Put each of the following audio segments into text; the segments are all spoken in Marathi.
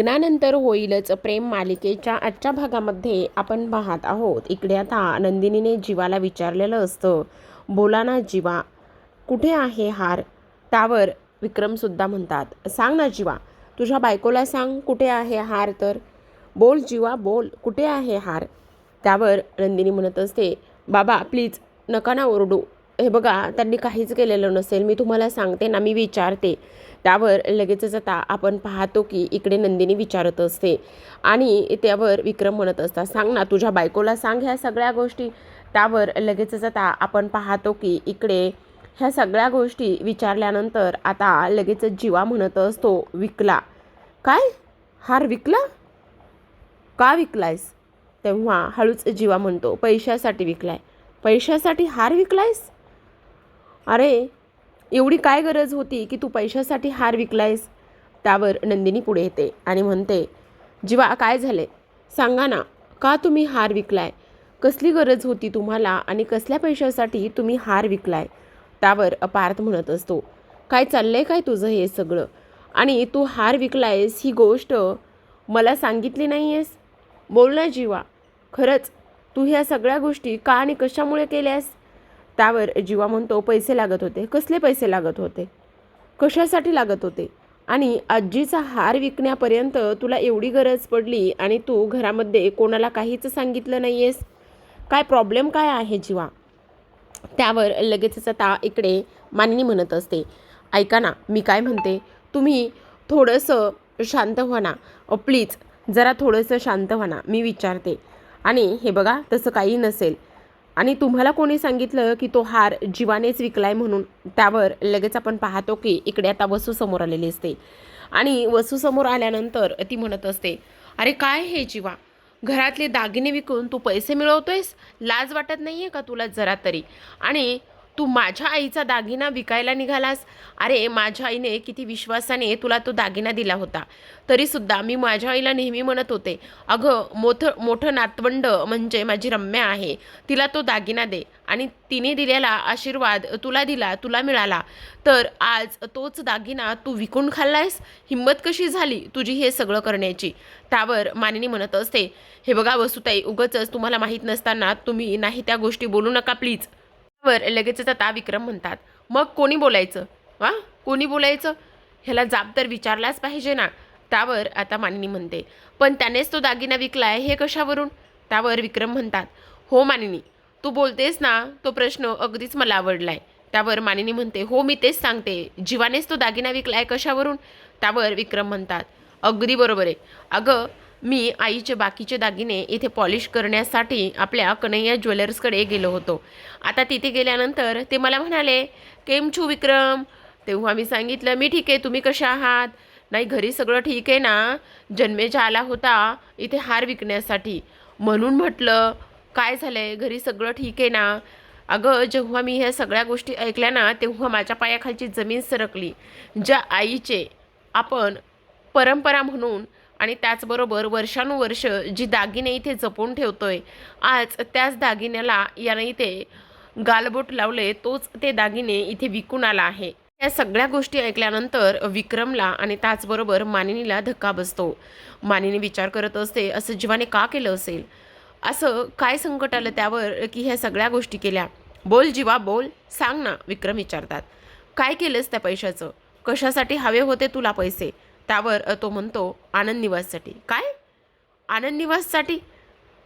लग्नानंतर होईलच प्रेम मालिकेच्या आजच्या भागामध्ये आपण पाहत आहोत. इकडे आता नंदिनीने जीवाला विचारलेलं असतं बोला ना जीवा कुठे आहे हार? त्यावर विक्रमसुद्धा म्हणतात सांग ना जीवा तुझ्या बायकोला सांग कुठे आहे हार तर. बोल जीवा बोल कुठे आहे हार? त्यावर नंदिनी म्हणत असते बाबा प्लीज नका ना ओरडू. हे बघा त्यांनी काहीच केलेलं नसेल मी तुम्हाला सांगते ना मी विचारते. त्यावर लगेचच आता आपण पाहतो की इकडे नंदिनी विचारत असते. आणि त्यावर विक्रम म्हणत असतात सांग ना तुझ्या बायकोला सांग ह्या सगळ्या गोष्टी. त्यावर लगेचच आता आपण पाहतो की इकडे ह्या सगळ्या गोष्टी विचारल्यानंतर आता लगेचच जीवा म्हणत असतो विकला. काय? हार विकला? का विकलायस? तेव्हा हळूच जीवा म्हणतो पैशासाठी विकलाय. पैशासाठी हार विकलायस? अरे एवढी काय गरज होती की तू पैशासाठी हार विकलायस? त्यावर नंदिनी पुढे येते आणि म्हणते जीवा काय झाले सांगा ना का तुम्ही हार विकलाय? कसली गरज होती तुम्हाला आणि कसल्या पैशासाठी तुम्ही हार विकलाय? त्यावर अपार्थ म्हणत असतो काय चाललंय काय तुझं हे सगळं? आणि तू हार विकलायस ही गोष्ट मला सांगितली नाही आहेस बोल ना जीवा. खरंच तू ह्या सगळ्या गोष्टी का आणि कशामुळे केल्यास? त्यावर जीवा म्हणतो पैसे लागत होते. कसले पैसे लागत होते? कशासाठी लागत होते? आणि आजीचा हार विकण्यापर्यंत तुला एवढी गरज पडली आणि तू घरामध्ये कोणाला काहीच सांगितलं नाही आहेस काय प्रॉब्लेम काय आहे जीवा? त्यावर लगेचच आता इकडे मानिनी म्हणत असते. ऐका ना मी काय म्हणते? तुम्ही थोडंसं शांत व्हा ना. प्लीज जरा थोडंसं शांत व्हा ना मी विचारते. आणि हे बघा तसं काही नसेल. आणि तुम्हाला कोणी सांगितलं की तो हार जीवानेच विकलाय म्हणून? त्यावर लगेच आपण पाहतो की इकडे आता वसू समोर आलेली असते. आणि वसू समोर आल्यानंतर ती म्हणत असते अरे काय हे जीवा? घरातले दागिने विकून तू पैसे मिळवतोयस? लाज वाटत नाही आहे का तुला जरा तरी? आणि तू माझ्या आईचा दागिना विकायला निघालास? अरे माझ्या आईने किती विश्वासाने तुला तो दागिना दिला होता. तरीसुद्धा मी माझ्या आईला नेहमी म्हणत होते अगं मोठं मोठं नातवंड म्हणजे माझी रम्या आहे. तिला तो दागिना दे. आणि तिने दिलेला आशीर्वाद तुला दिला तुला मिळाला. तर आज तोच दागिना तू विकून खाल्लायस? हिंमत कशी झाली तुझी हे सगळं करण्याची? त्यावर मानिनी म्हणत असते हे बघा वसुताई उगच तुम्हाला माहीत नसताना तुम्ही नाही त्या गोष्टी बोलू नका प्लीज. वर लगेचच आता विक्रम म्हणतात मग कोणी बोलायचं? वा कोणी बोलायचं? ह्याला जाब तर विचारलाच पाहिजे ना. त्यावर आता मानिनी म्हणते पण त्यानेच तो दागिना विकलाय हे कशावरून? त्यावर विक्रम म्हणतात हो मानिनी तू बोलतेस ना तो प्रश्न अगदीच मला आवडलाय. त्यावर मानिनी म्हणते हो मी तेच सांगते जीवानेच तो दागिना विकलाय कशावरून? त्यावर विक्रम म्हणतात अगदी बरोबर आहे. अगं मी आईचे बाकीचे दागिने इथे पॉलिश करण्यासाठी आपल्या कन्हैया ज्वेलर्सकडे गेलो होतो. आता तिथे गेल्यानंतर ते मला म्हणाले केम छू विक्रम? तेव्हा मी सांगितलं मी ठीक आहे तुम्ही कशा आहात? नाही घरी सगळं ठीक आहे ना? जन्मेजा आला होता इथे हार विकण्यासाठी. म्हणून म्हटलं काय झालं आहे घरी सगळं ठीक आहे ना? अगं जेव्हा मी ह्या सगळ्या गोष्टी ऐकल्या ना तेव्हा माझ्या पायाखालची जमीन सरकली. ज्या आईचे आपण परंपरा म्हणून आणि त्याचबरोबर वर्षानुवर्ष जी दागिने इथे जपून ठेवतोय आज त्याच दागिन्याला यानं इथे गालबोट लावले तोच ते दागिने इथे विकून आला आहे. या सगळ्या गोष्टी ऐकल्यानंतर विक्रमला आणि त्याचबरोबर मानिनीला धक्का बसतो. मानिनी विचार करत असते असं जीवाने का केलं असेल? असं काय संकट आलं त्यावर की ह्या सगळ्या गोष्टी केल्या? बोल जीवा बोल सांग ना विक्रम विचारतात. काय केलंस त्या पैशाचं? कशासाठी हवे होते तुला पैसे? त्यावर तो म्हणतो आनंद निवाससाठी. काय? आनंद निवाससाठी?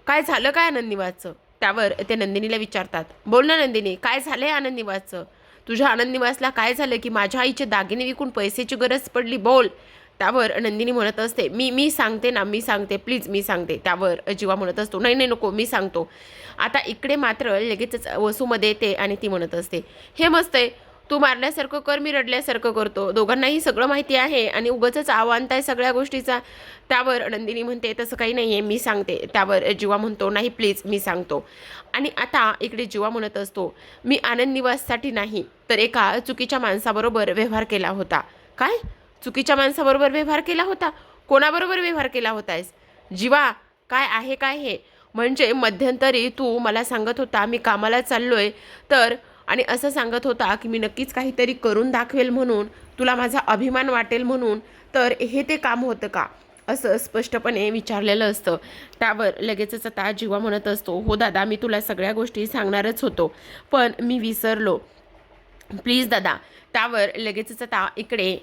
काय झालं काय आनंद निवासचं? त्यावर ते नंदिनीला विचारतात बोल ना नंदिनी काय झालंय आनंद निवासचं? तुझ्या आनंद निवासला काय झालं की माझ्या आईचे दागिने विकून पैशाची गरज पडली बोल. त्यावर नंदिनी म्हणत असते मी मी सांगते ना मी सांगते प्लीज मी सांगते. त्यावर जीवा म्हणत असतो नाही नाही नको मी सांगतो. आता इकडे मात्र लगेचच वसूमध्ये येते आणि ती म्हणत असते हे मस्त आहे तू मारण्यासारखं कर मी रडल्यासारखं करतो. दोघांनाही सगळं माहिती आहे आणि उगाचच आव्हान आहे सगळ्या गोष्टीचा. त्यावर नंदिनी म्हणते तसं काही नाही आहे मी सांगते. त्यावर जीवा म्हणतो नाही प्लीज मी सांगतो. आणि आता इकडे जीवा म्हणत असतो मी आनंद निवाससाठी नाही तर एका चुकीच्या माणसाबरोबर व्यवहार केला होता. काय? चुकीच्या माणसाबरोबर व्यवहार केला होता? कोणाबरोबर व्यवहार केला होतास जीवा काय आहे काय हे? म्हणजे मध्यंतरी तू मला सांगत होता मी कामाला चाललो आहे तर आणि असं सांगत होता की मी नक्कीच काहीतरी करून दाखवेल म्हणून तुला माझा अभिमान वाटेल म्हणून तर हे ते काम होतं का? असं स्पष्टपणे विचारलेलं असतं. त्यावर लगेचच आता जीवा म्हणत असतो हो दादा मी तुला सगळ्या गोष्टी सांगणारच होतो पण मी विसरलो. प्लीज दादा. त्यावर लगेचच आता इकडे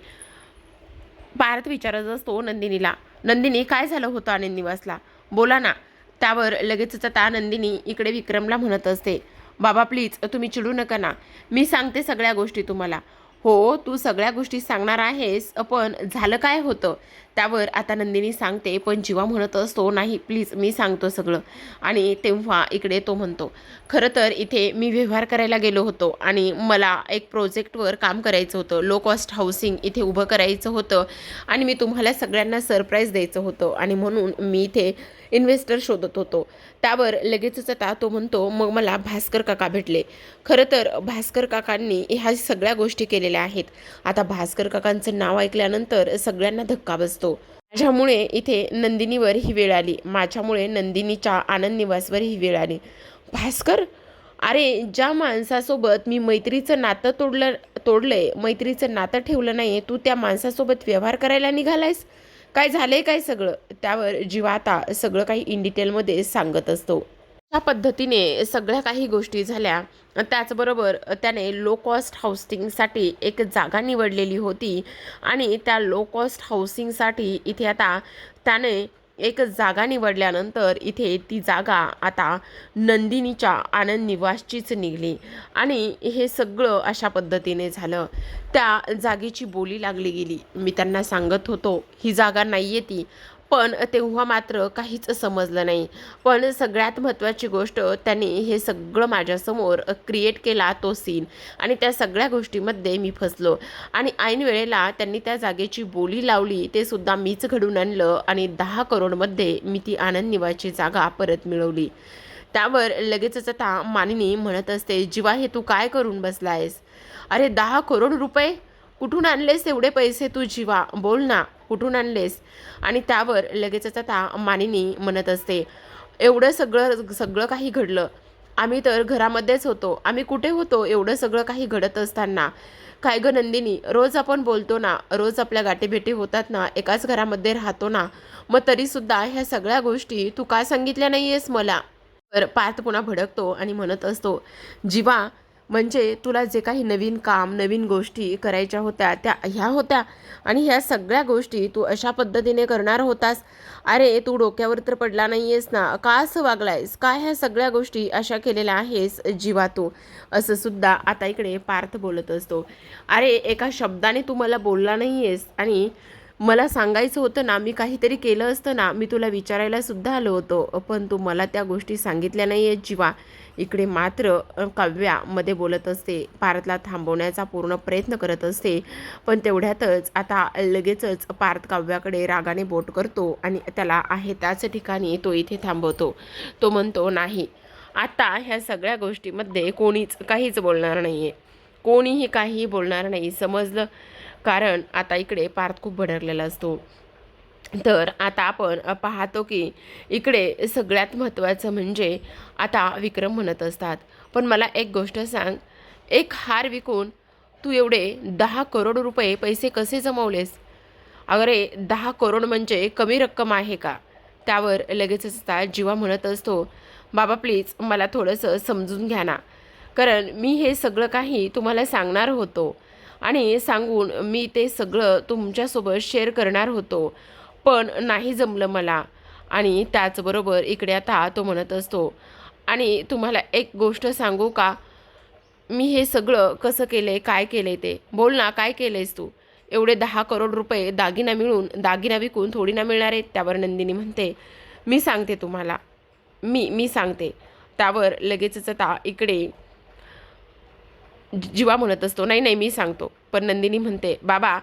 पार्थ विचारत असतो नंदिनीला. नंदिनी काय झालं होतं आनंद निवासला बोला ना. त्यावर लगेचच आता नंदिनी इकडे विक्रमला म्हणत असते. बाबा प्लीज तुम्ही चिडू नका ना. मी सांगते सगळ्या गोष्टी तुम्हाला. हो तू सगळ्या गोष्टी सांगणार आहेस पण झालं काय होतं? त्यावर आता नंदिनी सांगते पण जीवा म्हणत असतो नाही प्लीज मी सांगतो सगळं. आणि तेव्हा इकडे तो म्हणतो खरं तर इथे मी व्यवहार करायला गेलो होतो आणि मला एक प्रोजेक्टवर काम करायचं होतं. लो कॉस्ट हाऊसिंग इथे उभं करायचं होतं आणि मी तुम्हाला सगळ्यांना सरप्राईज द्यायचं होतं आणि म्हणून मी इथे इन्व्हेस्टर शोधत होतो. त्यावर लगेचच आता तो म्हणतो मग मला भास्कर काका भेटले. खरं तर भास्कर काकांनी ह्या सगळ्या गोष्टी केलेल्या आहेत. आता भास्कर काकांचं नाव ऐकल्यानंतर सगळ्यांना धक्का बसतो. माझ्यामुळे इथे नंदिनीवर ही वेळ आली. माझ्यामुळे नंदिनीच्या आनंद निवासवर ही वेळ आली. भास्कर अरे ज्या माणसासोबत मी मैत्रीचं नातं तोडलं तोडलंय मैत्रीचं नातं ठेवलं नाही तू त्या माणसासोबत व्यवहार करायला निघालायस? काय झालंय काय सगळं? त्यावर जीवा आता सगळं काही इन डिटेलमध्ये सांगत असतो. अशा पद्धतीने सगळ्या काही गोष्टी झाल्या. त्याचबरोबर त्याने लो कॉस्ट हाऊसिंगसाठी एक जागा निवडलेली होती. आणि त्या लो कॉस्ट हाऊसिंगसाठी इथे आता त्याने एक जागा निवडल्यानंतर इथे ती जागा आता नंदिनीच्या आनंद निवासचीच निघली. आणि हे सगळं अशा पद्धतीने झालं. त्या जागेची बोली लागली गेली. मी त्यांना सांगत होतो ही जागा नाही आहे ती. पण तेव्हा मात्र काहीच समजलं नाही. पण सगळ्यात महत्त्वाची गोष्ट त्यांनी हे सगळं माझ्यासमोर क्रिएट केला तो सीन आणि त्या सगळ्या गोष्टीमध्ये मी फसलो. आणि ऐन वेळेला त्यांनी त्या जागेची बोली लावली ते सुद्धा मीच घडून आणलं आणि दहा करोडमध्ये मी ती आनंद निवाची जागा परत मिळवली. त्यावर लगेचच आता मानिनी म्हणत असते जीवा हे तू काय करून बसलायस? अरे दहा करोड रुपये? कुठून आणलेस एवढे पैसे तू जीवा? बोल ना. कुठून आणलेस? आणि त्यावर लगेचच आता मानिनी म्हणत असते एवढं सगळं सगळं काही घडलं. आम्ही तर घरामध्येच होतो. आम्ही कुठे होतो? एवढं सगळं काही घडत असताना. काय ग नंदिनी रोज आपण बोलतो ना रोज आपल्या गाठीभेटी होतात ना एकाच घरामध्ये राहतो ना मग तरीसुद्धा ह्या सगळ्या गोष्टी तू का सांगितल्या नाही आहेस मला? तर पार्थ पुन्हा भडकतो आणि म्हणत असतो जीवा म्हणजे तुला जे काही नवीन काम नवीन गोष्टी करायच्या होत्या त्या ह्या होत्या आणि ह्या सगळ्या गोष्टी तू अशा पद्धतीने करणार होतास. अरे तू डोक्यावर तर पडला नाही आहेस ना. का असं वागलायस? काय ह्या सगळ्या गोष्टी अशा केलेल्या आहेस जीवा तू असं सुद्धा आता इकडे पार्थ बोलत असतो. अरे एका शब्दाने तू मला बोलला नाही आहेस आणि मला सांगायचं होतं ना मी काहीतरी केलं असतं ना मी तुला विचारायला सुद्धा आलो होतो. पण तू मला त्या गोष्टी सांगितल्या नाही आहेत जीवा. इकडे मात्र काव्यामध्ये बोलत असते पार्थला थांबवण्याचा पूर्ण प्रयत्न करत असते. पण तेवढ्यातच आता लगेचच पार्थ काव्याकडे रागाने बोट करतो आणि त्याला आहे त्याच ठिकाणी तो इथे थांबवतो. तो म्हणतो नाही आता ह्या सगळ्या गोष्टीमध्ये कोणीच काहीच बोलणार नाही आहे कोणीही काहीही बोलणार नाही. समजलं? कारण आता इकडे पार्थ खूप भडकलेला असतो. तर आता आपण पाहतो की इकडे सगळ्यात महत्त्वाचं म्हणजे आता विक्रम म्हणत असतात. पण मला एक गोष्ट सांग एक हार विकून तू एवढे दहा करोड रुपये पैसे कसे जमवलेस? अरे दहा करोड म्हणजे कमी रक्कम आहे का? त्यावर लगेचच आता जीवा म्हणत असतो बाबा प्लीज मला थोडंसं समजून घ्या ना. कारण मी हे सगळं काही तुम्हाला सांगणार होतो. आणि सांगून मी ते सगळं तुमच्यासोबत शेअर करणार होतो. पण नाही जमलं मला. आणि त्याचबरोबर इकडे आता तो म्हणत असतो आणि तुम्हाला एक गोष्ट सांगू का? मी हे सगळं कसं केलं आहे काय केलं आहे ते? बोल ना काय केलं आहेस तू? एवढे दहा करोड रुपये दागिना मिळून दागिना विकून थोडी ना मिळणार आहेत? त्यावर नंदिनी म्हणते मी सांगते तुम्हाला. मी मी सांगते. त्यावर लगेचच आता इकडे जीवा म्हणत असतो. नाही नाही मी सांगतो. पण नंदिनी म्हणते बाबा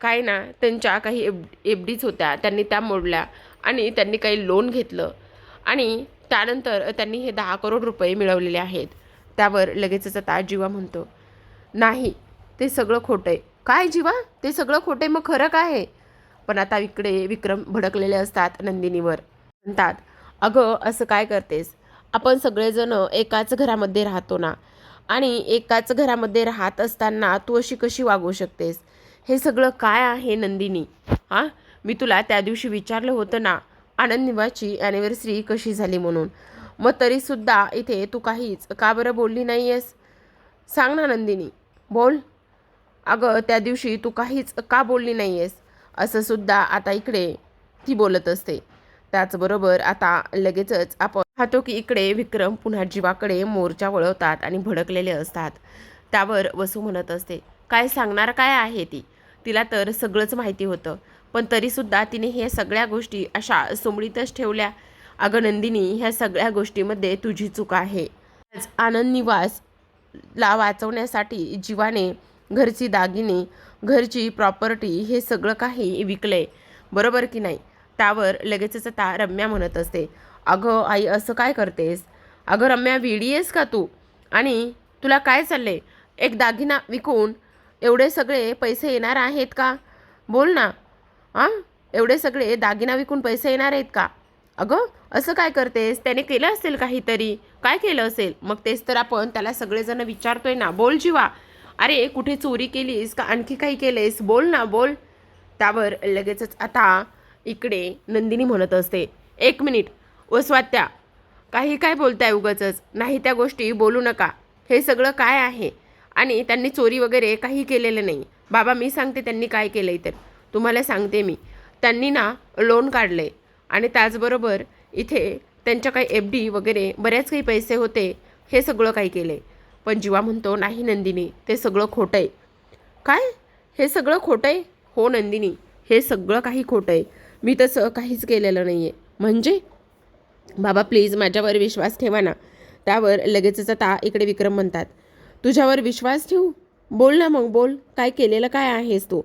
काय ना त्यांच्या काही एफ एफ डीज होत्या. त्यांनी त्या मोडल्या आणि त्यांनी काही लोन घेतलं. आणि त्यानंतर त्यांनी हे दहा करोड रुपये मिळवलेले आहेत. त्यावर लगेचच आता जीवा म्हणतो नाही ते सगळं खोटं आहे. काय जीवा? ते सगळं खोटं आहे मग खरं काय आहे? पण आता इकडे विक्रम भडकलेले असतात नंदिनीवर. म्हणतात अगं असं काय करतेस? आपण सगळेजण एकाच घरामध्ये राहतो ना. आणि एकाच घरामध्ये राहत असताना तू अशी कशी वागू शकतेस? हे सगळं काय आहे नंदिनी? हां? मी तुला त्या दिवशी विचारलं होतं ना आनंद निवाची ॲनिव्हर्सरी कशी झाली म्हणून. मग तरीसुद्धा इथे तू काहीच का बरं बोलली नाही आहेस सांग ना नंदिनी. बोल. अगं त्या दिवशी तू काहीच का बोलली नाही आहेस असं सुद्धा आता इकडे ती बोलत असते. त्याचबरोबर आता लगेचच आपण पाहतो की इकडे विक्रम पुन्हा जीवाकडे मोर्चा वळवतात आणि भडकलेले असतात. त्यावर वसू म्हणत असते काय सांगणार काय आहे ती? तिला तर सगळंच माहिती होतं पण तरीसुद्धा तिने हे सगळ्या गोष्टी अशा सोमडीतच ठेवल्या. अगं नंदिनी ह्या सगळ्या गोष्टीमध्ये तुझी चूक आहे. आज आनंद निवास ला वाचवण्यासाठी जीवाने घरची दागिने घरची प्रॉपर्टी हे सगळं काही विकलंय बरोबर की नाही? त्यावर लगेचच आता रम्या म्हणत असते अगं आई असं काय करतेस? अगं रम्या विडी आहेस का तू? आणि तुला काय चालले एक दागिना विकून एवढे सगळे पैसे येणार आहेत का? बोल ना. हां एवढे सगळे दागिना विकून पैसे येणार आहेत का? अगं असं काय करतेस? त्याने केलं असेल काहीतरी? काय केलं असेल? मग तेच तर आपण त्याला सगळेजण विचारतोय ना. बोल जीवा. अरे कुठे चोरी केलीस? का आणखी काही केलेस? बोल ना बोल. त्यावर लगेचच आता इकडे नंदिनी म्हणत असते. एक मिनिट. व स्वात्या काही काय बोलताय उगाचच. नाही त्या गोष्टी बोलू नका. हे सगळं काय आहे? आणि त्यांनी चोरी वगैरे काही केलेलं नाही. बाबा मी सांगते त्यांनी काय केलं तर तुम्हाला सांगते मी. त्यांनी ना लोन काढले आणि त्याचबरोबर इथे त्यांच्या काही एफ डी वगैरे बऱ्याच काही पैसे होते. हे सगळं काही केले पण जीवा म्हणतो नाही नंदिनी ते सगळं खोटं आहे. काय? हे सगळं खोटं आहे? हो नंदिनी हे सगळं काही खोटं आहे. मी तसं काहीच केलेलं नाही आहे म्हणजे? बाबा प्लीज माझ्यावर विश्वास ठेवा ना. त्यावर लगेचच आता इकडे विक्रम म्हणतात. तुझ्यावर विश्वास ठेवू? बोल ना मग बोल. काय केलेलं काय आहेस तू?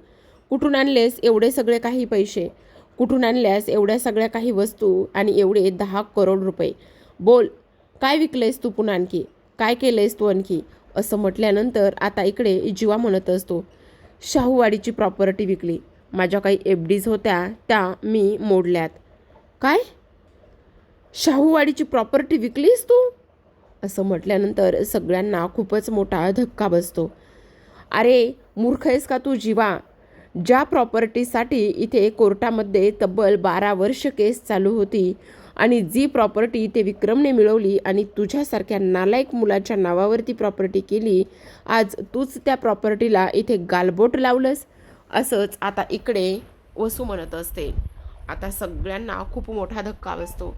कुठून आणलेस एवढे सगळे काही पैसे? कुठून आणल्यास एवढ्या सगळ्या काही वस्तू आणि एवढे दहा करोड रुपये? बोल. काय विकलेस तू पुन्हा आणखी? काय केलंयस तू आणखी? असं म्हटल्यानंतर आता इकडे जीवा म्हणत असतो. शाहूवाडीची प्रॉपर्टी विकली. माझ्या काही एफ डीज होत्या त्या मी मोडल्यात. काय? शाहूवाडीची प्रॉपर्टी विकलीस तू? असं म्हटल्यानंतर सगळ्यांना खूपच मोठा धक्का बसतो. अरे मूर्ख आहेस का तू जीवा? ज्या प्रॉपर्टीसाठी इथे कोर्टामध्ये तब्बल बारा वर्ष केस चालू होती आणि जी प्रॉपर्टी ते विक्रमने मिळवली आणि तुझ्यासारख्या नालायक मुलाच्या नावावरती प्रॉपर्टी केली आज तूच त्या प्रॉपर्टीला इथे गालबोट लावलंस? असंच आता इकडे वसू म्हणत असते. आता सगळ्यांना खूप मोठा धक्का बसतो.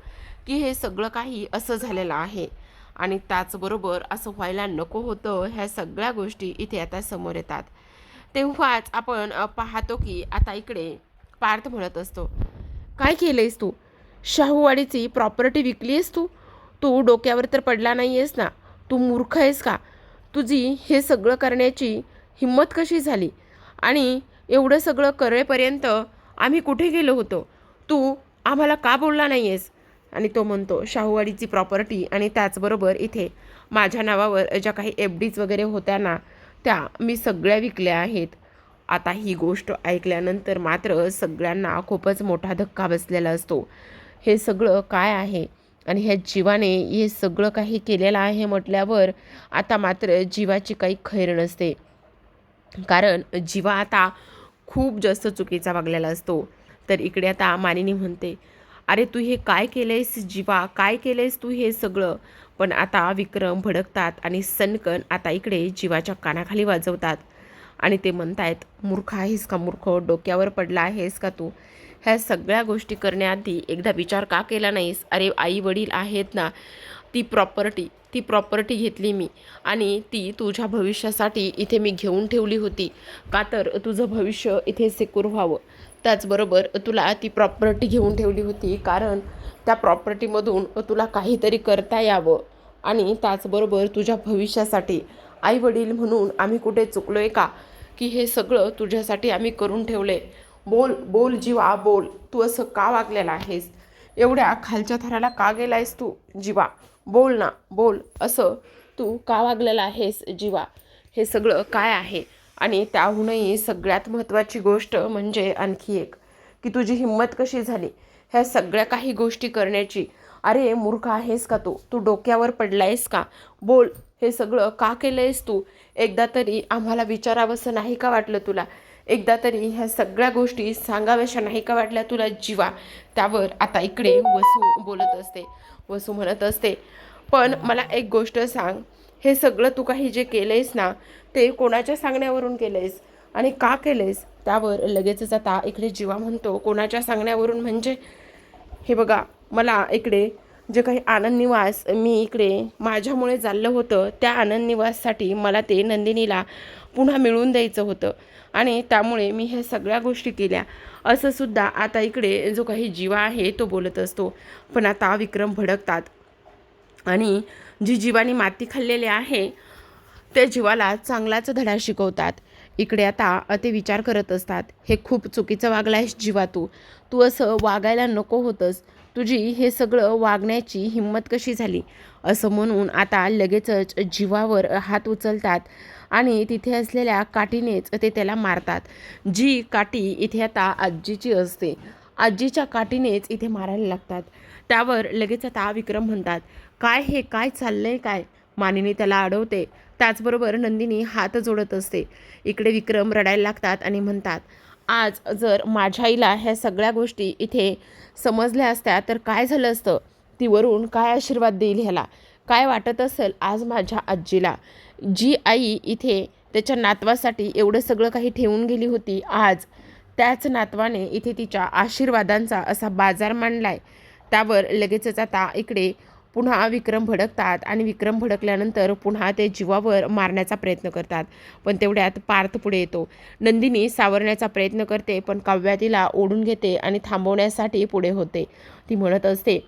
की हे सगळं काही असं झालेलं आहे. आणि त्याचबरोबर असं व्हायला नको होतं ह्या सगळ्या गोष्टी इथे आता समोर येतात. तेव्हाच आपण पाहतो की आता इकडे पार्थ म्हणत असतो काय केलंयस तू? शाहूवाडीची प्रॉपर्टी विकली आहेस तू? तू डोक्यावर तर पडला नाही आहेस ना? तू मूर्ख आहेस का? तुझी हे सगळं करण्याची हिंमत कशी झाली? आणि एवढं सगळं करेपर्यंत आम्ही कुठे गेलो होतो? तू आम्हाला का बोलला नाही आहेस आणि तो म्हणतो शाहूवाडीची प्रॉपर्टी आणि त्याचबरोबर इथे माझ्या नावावर ज्या काही एफ डीज वगैरे होत्या ना त्या मी सगळ्या विकल्या आहेत. आता ही गोष्ट ऐकल्यानंतर मात्र सगळ्यांना खूपच मोठा धक्का बसलेला असतो. हे सगळं काय आहे? आणि ह्या जीवाने हे सगळं काही केलेलं आहे म्हटल्यावर आता मात्र जीवाची काही खैर नसते. कारण जीवा आता खूप जास्त चुकीचा वागलेला असतो. तर इकडे आता मानिनी म्हणते अरे तू हे काय केलंयस जीवा? काय केलंयस तू हे सगळं? पण आता विक्रम भडकतात आणि सनकन आता इकडे जीवाच्या कानाखाली वाजवतात. आणि ते म्हणतायत मूर्ख आहेस का मूर्ख? डोक्यावर पडला आहेस का तू? ह्या सगळ्या गोष्टी करण्याआधी एकदा विचार का केला नाहीस? अरे आई वडील आहेत ना ती प्रॉपर्टी ती प्रॉपर्टी घेतली मी. आणि ती तुझ्या भविष्यासाठी इथे मी घेऊन ठेवली होती. का तर तुझं भविष्य इथे सिक्युर व्हावं. त्याचबरोबर तुला ती प्रॉपर्टी घेऊन ठेवली होती कारण त्या प्रॉपर्टीमधून तुला काहीतरी करता यावं. आणि त्याचबरोबर तुझ्या भविष्यासाठी आई वडील म्हणून आम्ही कुठे चुकलो आहे का? की हे सगळं तुझ्यासाठी आम्ही करून ठेवले. बोल बोल जीवा बोल. तू असं का वागलेला आहेस? एवढ्या खालच्या थराला का गेला आहेस तू जीवा? बोल ना बोल. असं तू का वागलेला आहेस जीवा? हे सगळं काय आहे? आणि त्याहूनही सगळ्यात महत्त्वाची गोष्ट म्हणजे आणखी एक की तुझी हिंमत कशी झाली? ह्या सगळ्या काही गोष्टी करण्याची. अरे मूर्ख आहेस का तू? तू डोक्यावर पडलायस का? बोल हे सगळं का केलंयस तू? एकदा तरी आम्हाला विचारावंसं नाही का वाटलं तुला? एकदा तरी ह्या सगळ्या गोष्टी सांगाव्याशा नाही का वाटल्या तुला जीवा? त्यावर आता इकडे वसू बोलत असते. वसू म्हणत असते. पण मला एक गोष्ट सांग. हे सगळं तू काही जे केलंयस ना ते कोणाच्या सांगण्यावरून केलंयस? आणि का केलंयस? त्यावर लगेचच आता इकडे जीवा म्हणतो. कोणाच्या सांगण्यावरून म्हणजे? हे बघा मला इकडे जे काही आनंद निवास मी इकडे माझ्यामुळे चाललं होतं त्या आनंद निवाससाठी मला ते नंदिनीला पुन्हा मिळवून द्यायचं होतं. आणि त्यामुळे मी ह्या सगळ्या गोष्टी केल्या. असं सुद्धा आता इकडे जो काही जीवा आहे तो बोलत असतो. पण आता विक्रम भडकतात. आणि जी जीवानी माती खाल्लेली आहे त्या जीवाला चांगलाच धडा शिकवतात. इकडे आता ते विचार करत असतात. हे खूप चुकीचं वागलायस जीवा तू. तू असं वागायला नको होतंस. तुझी हे सगळं वागण्याची हिंमत कशी झाली? असं म्हणून आता लगेचच जीवावर हात उचलतात आणि तिथे असलेल्या काठीनेच ते त्याला मारतात. जी काठी इथे आता आजीची असते. आजीच्या काठीनेच इथे मारायला लागतात. त्यावर लगेच आता विक्रम म्हणतात काय हे? काय चाललंय काय? मानिनी त्याला अडवते. त्याचबरोबर नंदिनी हात जोडत असते. इकडे विक्रम रडायला लागतात आणि म्हणतात आज जर माझ्या आईला ह्या सगळ्या गोष्टी इथे समजल्या असत्या तर काय झालं असतं? ती वरून काय आशीर्वाद देईल ह्याला? काय वाटत असेल आज माझ्या आजीला? जी आई इथे त्याच्या नातवासाठी एवढं सगळं काही ठेवून गेली होती आज त्याच नातवाने इथे तिच्या आशीर्वादांचा असा बाजार मांडलाय. त्यावर लगेचच आता इकडे पुन्हा विक्रम भडकतात आणि विक्रम भडकल्यानंतर पुन्हा ते जीवावर मारण्याचा प्रयत्न करतात. पण तेवढ्यात पार्थ पुढे येतो. नंदिनी सावरण्याचा प्रयत्न करते पण काव्या तिला ओढून घेते आणि थांबवण्यासाठी पुढे होते. ती म्हणत असते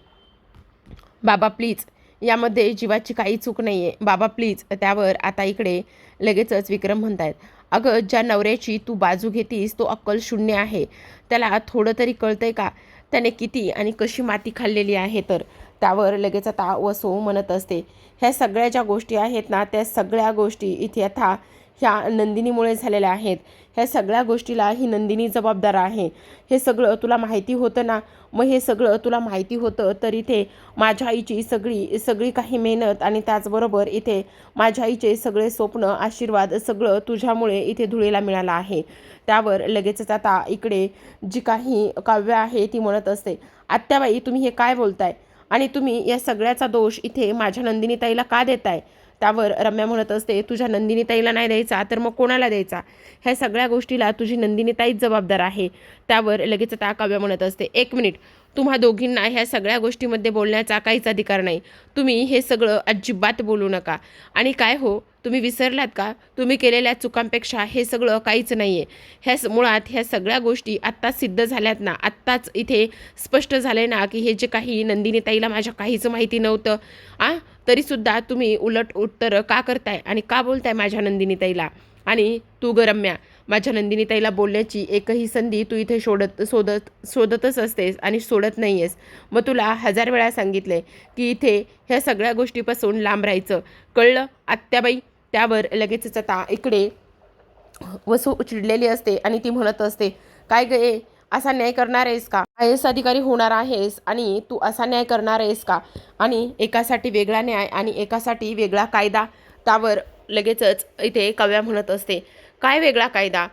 बाबा प्लीज यामध्ये जीवाची काही चूक नाही आहे बाबा प्लीज त्यावर आता इकडे लगेचच विक्रम म्हणतायत. अगं ज्या नवऱ्याची तू बाजू घेतीस तो अक्कल शून्य आहे. त्याला थोडं तरी कळतंय का? त्याने किती आणि कशी माती खाल्लेली आहे तर? त्यावर लगेच आता वसू म्हणत असते ह्या सगळ्या ज्या गोष्टी आहेत ना त्या सगळ्या गोष्टी इथे आता ह्या नंदिनीमुळे झालेल्या आहेत. ह्या सगळ्या गोष्टीला ही नंदिनी जबाबदार आहे. हे सगळं तुला माहिती होतं ना? मग हे सगळं तुला माहिती होतं तर इथे माझ्या आईची सगळी सगळी काही मेहनत आणि त्याचबरोबर इथे माझ्या आईचे सगळे स्वप्न आशीर्वाद सगळं तुझ्यामुळे इथे धुळेला मिळालं आहे. त्यावर लगेचच आता इकडे जी काही काव्य आहे ती म्हणत असते आत्याबाई तुम्ही हे काय बोलताय? आणि तुम्ही या सगळ्याचा दोष इथे माझ्या नंदिनीताईला का देताय? त्यावर रम्या म्हणत असते तुझ्या नंदिनीताईला नाही द्यायचा तर मग कोणाला द्यायचा? ह्या सगळ्या गोष्टीला तुझी नंदिनीताईच जबाबदार आहे. त्यावर लगेच आता काव्य म्हणत असते एक मिनिट तुम्हा दोघींना ह्या सगळ्या गोष्टीमध्ये बोलण्याचा काहीच अधिकार नाही. तुम्ही हे सगळं अजिबात बोलू नका. आणि काय हो? तुम्ही विसरलात का? तुम्ही केलेल्या चुकांपेक्षा हे सगळं काहीच नाही आहे ह्या स- मुळात ह्या सगळ्या गोष्टी आत्ताच सिद्ध झाल्यात ना? आत्ताच इथे स्पष्ट झाले ना की हे जे काही नंदिनीताईला माझ्या काहीच माहिती नव्हतं. आ? तरीसुद्धा तुम्ही उलट उत्तर का करताय आणि का बोलताय माझ्या नंदिनीताईला आणि तू गरम्या माझ्या नंदिनीताईला बोलण्याची एकही संधी तू इथे शोधत शोधत शोधतच असतेस आणि सोडत नाही आहेस मग तुला हजार वेळा सांगितले की इथे ह्या सगळ्या गोष्टीपासून लांब राहायचं. कळलं? आत्याबाई त्यावर लगेचच आता इकडे वसू चिडलेली असते आणि ती म्हणत असते काय गे असा न्याय करणार आहेस का? आय एस अधिकारी होणार आहेस आणि तू असा न्याय करणार आहेस का? आणि एकासाठी वेगळा न्याय आणि एकासाठी वेगळा कायदा. त्यावर लगेचच इथे कव्या म्हणत असते काय वेगळा कायदा?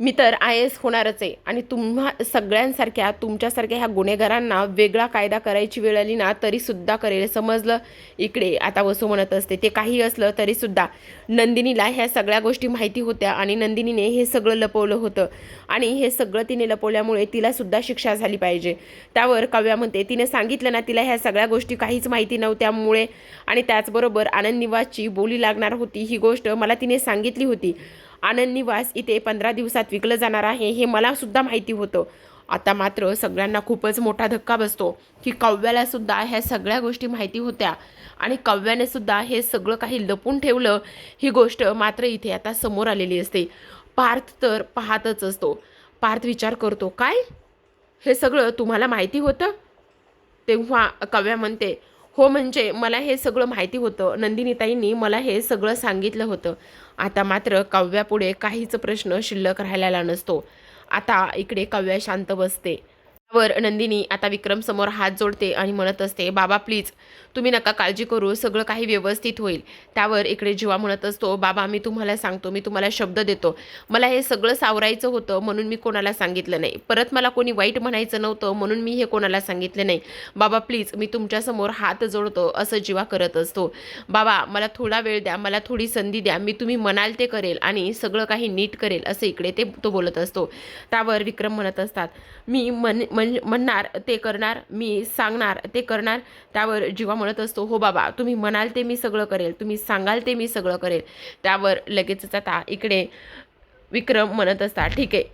मी तर आय एस होणारच आहे. आणि तुम्हा सगळ्यांसारख्या तुमच्यासारख्या ह्या गुन्हेगारांना वेगळा कायदा करायची वेळ आली ना तरीसुद्धा करेल. समजलं? इकडे आता वसू म्हणत असते. ते काही असलं तरीसुद्धा नंदिनीला ह्या सगळ्या गोष्टी माहिती होत्या आणि नंदिनीने हे सगळं लपवलं होतं. आणि हे सगळं तिने लपवल्यामुळे तिलासुद्धा शिक्षा झाली पाहिजे. त्यावर काव्या म्हणते तिने सांगितलं ना तिला ह्या सगळ्या गोष्टी काहीच माहिती नव्हत्यामुळे आणि त्याचबरोबर आनंद निवासची बोली लागणार होती. ही गोष्ट मला तिने सांगितली होती. आनंद निवास इथे पंधरा दिवसात विकलं जाणार आहे हे मलासुद्धा माहिती होतं. आता मात्र सगळ्यांना खूपच मोठा धक्का बसतो की कव्याला सुद्धा ह्या सगळ्या गोष्टी माहिती होत्या आणि कव्याने सुद्धा हे सगळं काही लपून ठेवलं ही गोष्ट मात्र इथे आता समोर आलेली असते. पार्थ तर पाहतच असतो. पार्थ विचार करतो काय? हे सगळं तुम्हाला माहिती होतं? तेव्हा कव्या म्हणते हो म्हणजे मला हे सगळं माहिती होतं. नंदिनीताईंनी मला हे सगळं सांगितलं होतं. आता मात्र काव्यापुढे काहीच प्रश्न शिल्लक राहिलेला नसतो. आता इकडे काव्या शांत बसते. वर नंदिनी आता विक्रम समोर हात जोडते आणि म्हणत असते बाबा प्लीज तुम्ही नका काळजी करू सगळं काही व्यवस्थित होईल. त्यावर इकडे जीवा म्हणत असतो बाबा मी तुम्हाला सांगतो मी तुम्हाला शब्द देतो. मला हे सगळं सावरायचं होतं म्हणून मी कोणाला सांगितलं नाही. परत मला कोणी वाईट म्हणायचं नव्हतं म्हणून मी हे कोणाला सांगितलं नाही. बाबा प्लीज मी तुमच्यासमोर हात जोडतो असं जीवा करत असतो. बाबा मला थोडा वेळ द्या मला थोडी संधी द्या मी तुम्ही म्हणाल ते करेल आणि सगळं काही नीट करेल असं इकडे ते तो बोलत असतो. त्यावर विक्रम म्हणत असतात मी मन म्हण म्हणणार ते करणार मी सांगणार ते करणार त्यावर जीवा म्हणत असतो. हो बाबा तुम्ही म्हणाल ते मी सगळं करेल तुम्ही सांगाल ते मी सगळं करेल. त्यावर लगेचच आता इकडे विक्रम म्हणत असता ठीक आहे.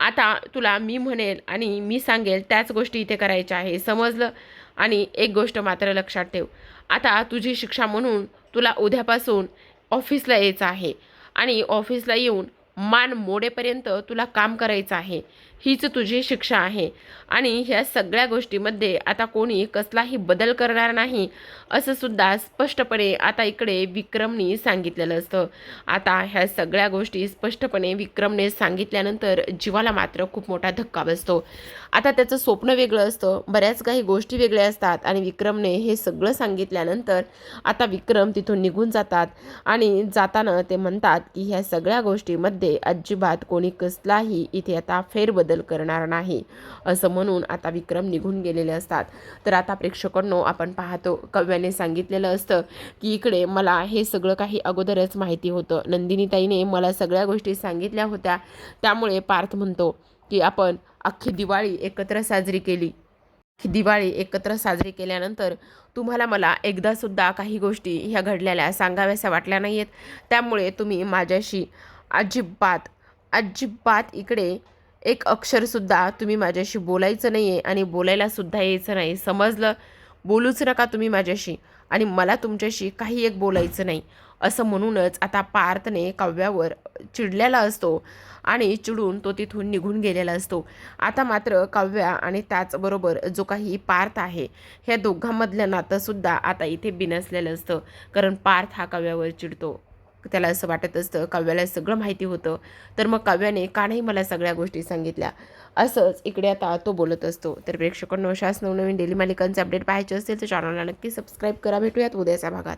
आता तुला मी म्हणेल आणि मी सांगेल त्याच गोष्टी इथे करायच्या आहे. समजलं? आणि एक गोष्ट मात्र लक्षात ठेव. आता तुझी शिक्षा म्हणून तुला उद्यापासून ऑफिसला यायचं आहे. आणि ऑफिसला येऊन मान मोडेपर्यंत तुला काम करायचं आहे. हीच तुझी शिक्षा आहे. आणि ह्या सगळ्या गोष्टीमध्ये आता कोणी कसलाही बदल करणार नाही असं सुद्धा स्पष्टपणे आता इकडे विक्रमनी सांगितलेलं असतं. आता ह्या सगळ्या गोष्टी स्पष्टपणे विक्रमने सांगितल्यानंतर जीवाला मात्र खूप मोठा धक्का बसतो. आता त्याचं स्वप्न वेगळं असतं बऱ्याच काही गोष्टी वेगळ्या असतात आणि विक्रमने हे सगळं सांगितल्यानंतर आता विक्रम तिथून निघून जातात. आणि जाताना ते म्हणतात की ह्या सगळ्या गोष्टीमध्ये अजिबात कोणी कसलाही इथे आता फेरबदल बदल करणार नाही असं म्हणून आता विक्रम निघून गेलेले असतात. तर आता प्रेक्षकांनो आपण पाहतो कव्याने सांगितलेलं असतं की इकडे मला हे सगळं काही अगोदरच माहिती होतं. नंदिनीताईने मला सगळ्या गोष्टी सांगितल्या होत्या. त्यामुळे पार्थ म्हणतो की आपण अख्खी दिवाळी एकत्र साजरी केली. दिवाळी एकत्र साजरी केल्यानंतर तुम्हाला मला एकदासुद्धा काही गोष्टी ह्या घडलेल्या सांगाव्याशा वाटल्या नाही आहेत त्यामुळे तुम्ही माझ्याशी अजिबात अजिबात इकडे एक अक्षरसुद्धा तुम्ही माझ्याशी बोलायचं नाही आहे आणि बोलायलासुद्धा यायचं नाही. समजलं? बोलूच नका तुम्ही माझ्याशी. आणि मला तुमच्याशी काही एक बोलायचं नाही. असं म्हणूनच आता पार्थने काव्यावर चिडलेला असतो आणि चिडून तो तिथून निघून गेलेला असतो. आता मात्र काव्या आणि त्याचबरोबर जो काही पार्थ आहे ह्या दोघांमधलं नातंसुद्धा आता इथे बिनसलेलं असतं. कारण पार्थ हा काव्यावर चिडतो. त्याला असं वाटत असतं काव्याला सगळं माहिती होतं. तर मग काव्याने का नाही मला सगळ्या गोष्टी सांगितल्या. असंच इकडे आता तो बोलत असतो. तर प्रेक्षकांनो अशाच नवनवीन डेली मालिकांचे अपडेट पाहायचे असेल तर चॅनलला नक्की सबस्क्राईब करा. भेटूयात उद्याच्या भागात.